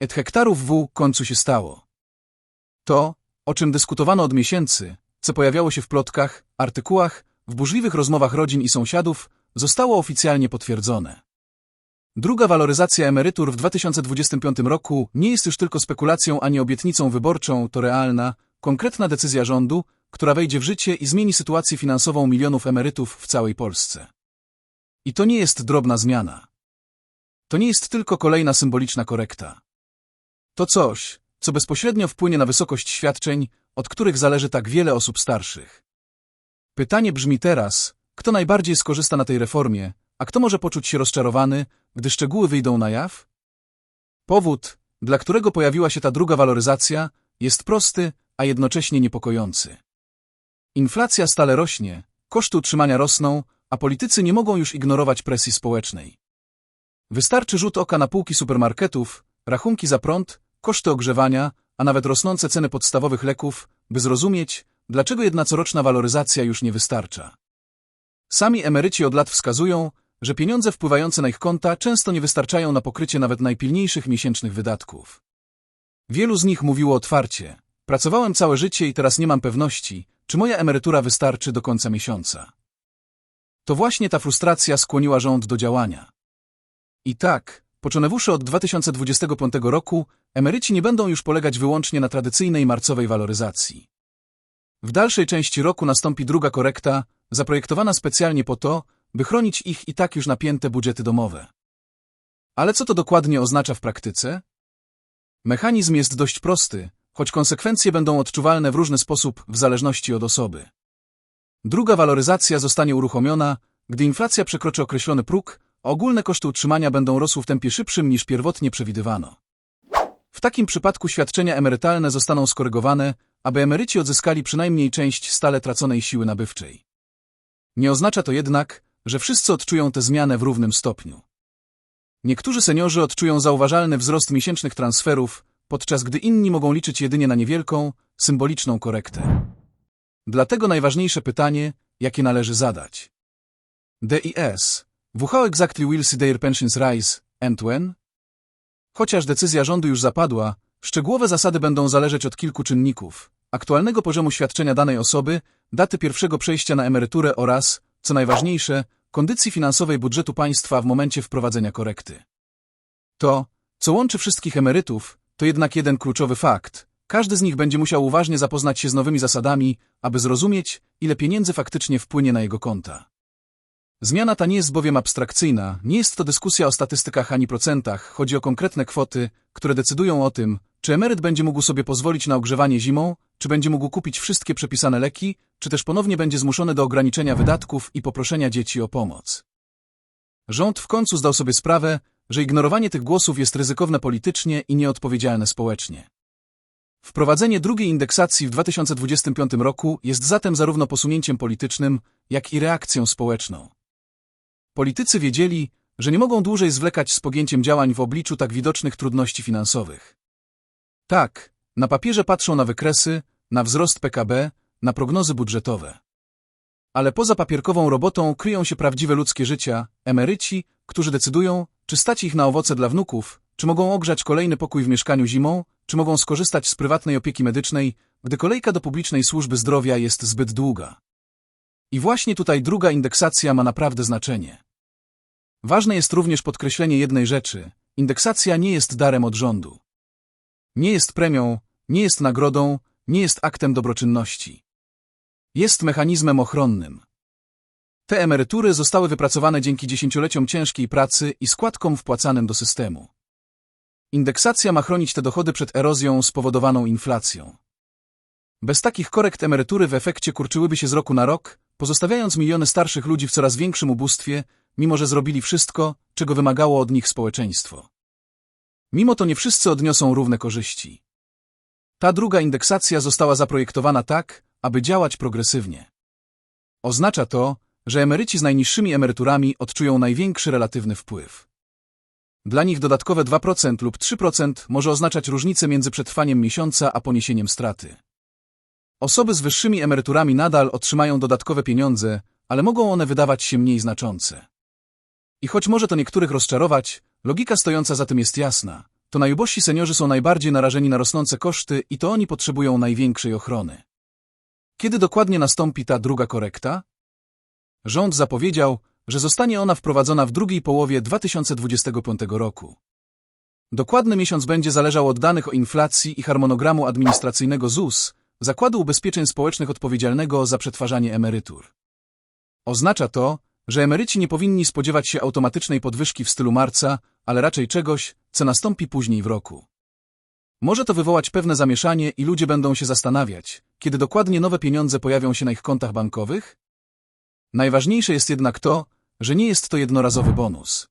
Et hektarów w końcu się stało. To, o czym dyskutowano od miesięcy, co pojawiało się w plotkach, artykułach, w burzliwych rozmowach rodzin i sąsiadów, zostało oficjalnie potwierdzone. Druga waloryzacja emerytur w 2025 roku nie jest już tylko spekulacją ani obietnicą wyborczą, to realna, konkretna decyzja rządu, która wejdzie w życie i zmieni sytuację finansową milionów emerytów w całej Polsce. I to nie jest drobna zmiana. To nie jest tylko kolejna symboliczna korekta. To coś, co bezpośrednio wpłynie na wysokość świadczeń, od których zależy tak wiele osób starszych. Pytanie brzmi teraz, kto najbardziej skorzysta na tej reformie, a kto może poczuć się rozczarowany, gdy szczegóły wyjdą na jaw? Powód, dla którego pojawiła się ta druga waloryzacja, jest prosty, a jednocześnie niepokojący. Inflacja stale rośnie, koszty utrzymania rosną, a politycy nie mogą już ignorować presji społecznej. Wystarczy rzut oka na półki supermarketów, rachunki za prąd, koszty ogrzewania, a nawet rosnące ceny podstawowych leków, by zrozumieć, dlaczego jedna coroczna waloryzacja już nie wystarcza. Sami emeryci od lat wskazują, że pieniądze wpływające na ich konta często nie wystarczają na pokrycie nawet najpilniejszych miesięcznych wydatków. Wielu z nich mówiło otwarcie, pracowałem całe życie i teraz nie mam pewności, czy moja emerytura wystarczy do końca miesiąca. To właśnie ta frustracja skłoniła rząd do działania. I tak, poczynywszy od 2025 roku, emeryci nie będą już polegać wyłącznie na tradycyjnej marcowej waloryzacji. W dalszej części roku nastąpi druga korekta, zaprojektowana specjalnie po to, by chronić ich i tak już napięte budżety domowe. Ale co to dokładnie oznacza w praktyce? Mechanizm jest dość prosty, choć konsekwencje będą odczuwalne w różny sposób w zależności od osoby. Druga waloryzacja zostanie uruchomiona, gdy inflacja przekroczy określony próg, ogólne koszty utrzymania będą rosły w tempie szybszym niż pierwotnie przewidywano. W takim przypadku świadczenia emerytalne zostaną skorygowane, aby emeryci odzyskali przynajmniej część stale traconej siły nabywczej. Nie oznacza to jednak, że wszyscy odczują tę zmianę w równym stopniu. Niektórzy seniorzy odczują zauważalny wzrost miesięcznych transferów, podczas gdy inni mogą liczyć jedynie na niewielką, symboliczną korektę. Dlatego najważniejsze pytanie, jakie należy zadać. DIS. WHO exactly will see their pensions rise, and when? Chociaż decyzja rządu już zapadła, szczegółowe zasady będą zależeć od kilku czynników. Aktualnego poziomu świadczenia danej osoby, daty pierwszego przejścia na emeryturę oraz, co najważniejsze, kondycji finansowej budżetu państwa w momencie wprowadzenia korekty. To, co łączy wszystkich emerytów, to jednak jeden kluczowy fakt. Każdy z nich będzie musiał uważnie zapoznać się z nowymi zasadami, aby zrozumieć, ile pieniędzy faktycznie wpłynie na jego konta. Zmiana ta nie jest bowiem abstrakcyjna, nie jest to dyskusja o statystykach ani procentach, chodzi o konkretne kwoty, które decydują o tym, czy emeryt będzie mógł sobie pozwolić na ogrzewanie zimą, czy będzie mógł kupić wszystkie przepisane leki, czy też ponownie będzie zmuszony do ograniczenia wydatków i poproszenia dzieci o pomoc. Rząd w końcu zdał sobie sprawę, że ignorowanie tych głosów jest ryzykowne politycznie i nieodpowiedzialne społecznie. Wprowadzenie drugiej indeksacji w 2025 roku jest zatem zarówno posunięciem politycznym, jak i reakcją społeczną. Politycy wiedzieli, że nie mogą dłużej zwlekać z pogięciem działań w obliczu tak widocznych trudności finansowych. Tak, na papierze patrzą na wykresy, na wzrost PKB, na prognozy budżetowe. Ale poza papierkową robotą kryją się prawdziwe ludzkie życia, emeryci, którzy decydują, czy stać ich na owoce dla wnuków, czy mogą ogrzać kolejny pokój w mieszkaniu zimą, czy mogą skorzystać z prywatnej opieki medycznej, gdy kolejka do publicznej służby zdrowia jest zbyt długa. I właśnie tutaj druga indeksacja ma naprawdę znaczenie. Ważne jest również podkreślenie jednej rzeczy. Indeksacja nie jest darem od rządu. Nie jest premią, nie jest nagrodą, nie jest aktem dobroczynności. Jest mechanizmem ochronnym. Te emerytury zostały wypracowane dzięki dziesięcioleciom ciężkiej pracy i składkom wpłacanym do systemu. Indeksacja ma chronić te dochody przed erozją spowodowaną inflacją. Bez takich korekt emerytury w efekcie kurczyłyby się z roku na rok, pozostawiając miliony starszych ludzi w coraz większym ubóstwie, mimo że zrobili wszystko, czego wymagało od nich społeczeństwo. Mimo to nie wszyscy odniosą równe korzyści. Ta druga indeksacja została zaprojektowana tak, aby działać progresywnie. Oznacza to, że emeryci z najniższymi emeryturami odczują największy relatywny wpływ. Dla nich dodatkowe 2% lub 3% może oznaczać różnicę między przetrwaniem miesiąca a poniesieniem straty. Osoby z wyższymi emeryturami nadal otrzymają dodatkowe pieniądze, ale mogą one wydawać się mniej znaczące. I choć może to niektórych rozczarować, logika stojąca za tym jest jasna. to najubożsi seniorzy są najbardziej narażeni na rosnące koszty i to oni potrzebują największej ochrony. Kiedy dokładnie nastąpi ta druga korekta? Rząd zapowiedział, że zostanie ona wprowadzona w drugiej połowie 2025 roku. Dokładny miesiąc będzie zależał od danych o inflacji i harmonogramu administracyjnego ZUS, Zakładu Ubezpieczeń Społecznych odpowiedzialnego za przetwarzanie emerytur. Oznacza to, że emeryci nie powinni spodziewać się automatycznej podwyżki w stylu marca, ale raczej czegoś, co nastąpi później w roku. Może to wywołać pewne zamieszanie i ludzie będą się zastanawiać, kiedy dokładnie nowe pieniądze pojawią się na ich kontach bankowych? Najważniejsze jest jednak to, że nie jest to jednorazowy bonus.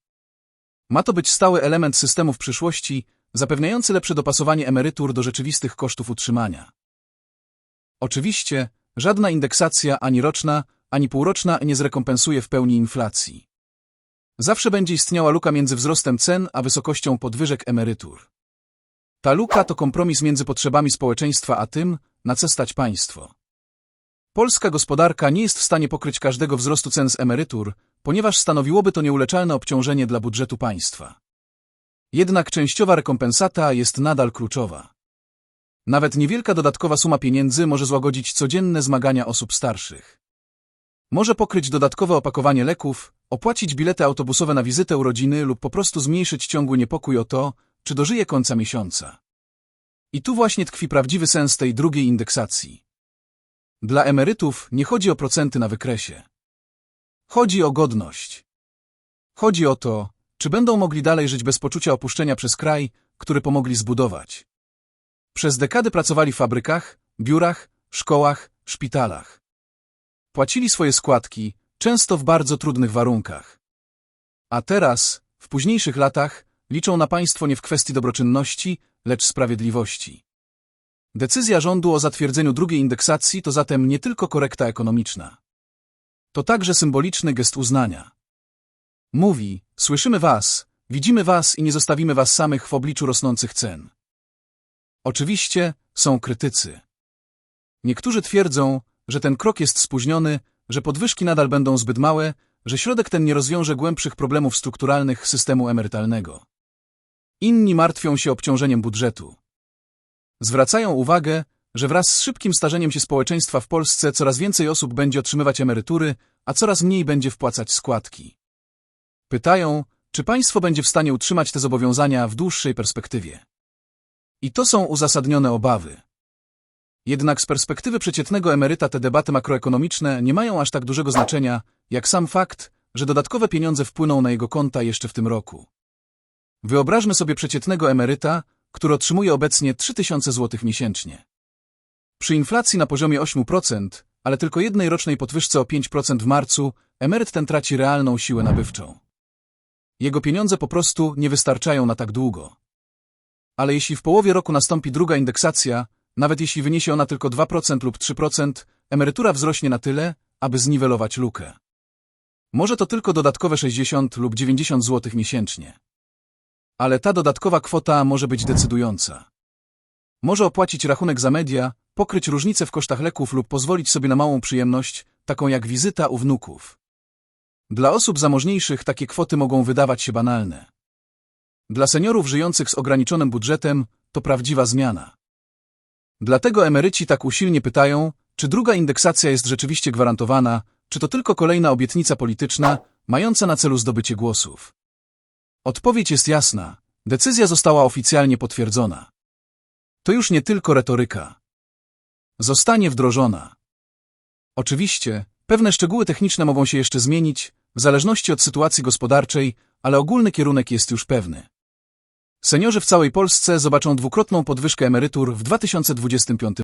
Ma to być stały element systemu w przyszłości, zapewniający lepsze dopasowanie emerytur do rzeczywistych kosztów utrzymania. Oczywiście, żadna indeksacja ani roczna, ani półroczna nie zrekompensuje w pełni inflacji. Zawsze będzie istniała luka między wzrostem cen a wysokością podwyżek emerytur. Ta luka to kompromis między potrzebami społeczeństwa a tym, na co stać państwo. Polska gospodarka nie jest w stanie pokryć każdego wzrostu cen z emerytur, ponieważ stanowiłoby to nieuleczalne obciążenie dla budżetu państwa. Jednak częściowa rekompensata jest nadal kluczowa. Nawet niewielka dodatkowa suma pieniędzy może złagodzić codzienne zmagania osób starszych. Może pokryć dodatkowe opakowanie leków, opłacić bilety autobusowe na wizytę u rodziny lub po prostu zmniejszyć ciągły niepokój o to, czy dożyje końca miesiąca. I tu właśnie tkwi prawdziwy sens tej drugiej indeksacji. Dla emerytów nie chodzi o procenty na wykresie. Chodzi o godność. Chodzi o to, czy będą mogli dalej żyć bez poczucia opuszczenia przez kraj, który pomogli zbudować. Przez dekady pracowali w fabrykach, biurach, szkołach, szpitalach. Płacili swoje składki, często w bardzo trudnych warunkach. A teraz, w późniejszych latach, liczą na państwo nie w kwestii dobroczynności, lecz sprawiedliwości. Decyzja rządu o zatwierdzeniu drugiej indeksacji to zatem nie tylko korekta ekonomiczna. To także symboliczny gest uznania. Mówi, słyszymy was, widzimy was i nie zostawimy was samych w obliczu rosnących cen. Oczywiście są krytycy. Niektórzy twierdzą, że ten krok jest spóźniony, że podwyżki nadal będą zbyt małe, że środek ten nie rozwiąże głębszych problemów strukturalnych systemu emerytalnego. Inni martwią się obciążeniem budżetu. Zwracają uwagę, że wraz z szybkim starzeniem się społeczeństwa w Polsce coraz więcej osób będzie otrzymywać emerytury, a coraz mniej będzie wpłacać składki. Pytają, czy państwo będzie w stanie utrzymać te zobowiązania w dłuższej perspektywie. I to są uzasadnione obawy. Jednak z perspektywy przeciętnego emeryta te debaty makroekonomiczne nie mają aż tak dużego znaczenia, jak sam fakt, że dodatkowe pieniądze wpłyną na jego konta jeszcze w tym roku. Wyobraźmy sobie przeciętnego emeryta, który otrzymuje obecnie 3000 zł miesięcznie. Przy inflacji na poziomie 8%, ale tylko jednej rocznej podwyżce o 5% w marcu, emeryt ten traci realną siłę nabywczą. Jego pieniądze po prostu nie wystarczają na tak długo. Ale jeśli w połowie roku nastąpi druga indeksacja, nawet jeśli wyniesie ona tylko 2% lub 3%, emerytura wzrośnie na tyle, aby zniwelować lukę. Może to tylko dodatkowe 60 lub 90 zł miesięcznie. Ale ta dodatkowa kwota może być decydująca. Może opłacić rachunek za media, pokryć różnicę w kosztach leków lub pozwolić sobie na małą przyjemność, taką jak wizyta u wnuków. Dla osób zamożniejszych takie kwoty mogą wydawać się banalne. Dla seniorów żyjących z ograniczonym budżetem to prawdziwa zmiana. Dlatego emeryci tak usilnie pytają, czy druga indeksacja jest rzeczywiście gwarantowana, czy to tylko kolejna obietnica polityczna, mająca na celu zdobycie głosów. Odpowiedź jest jasna. Decyzja została oficjalnie potwierdzona. To już nie tylko retoryka. Zostanie wdrożona. Oczywiście, pewne szczegóły techniczne mogą się jeszcze zmienić, w zależności od sytuacji gospodarczej, ale ogólny kierunek jest już pewny. Seniorzy w całej Polsce zobaczą dwukrotną podwyżkę emerytur w 2025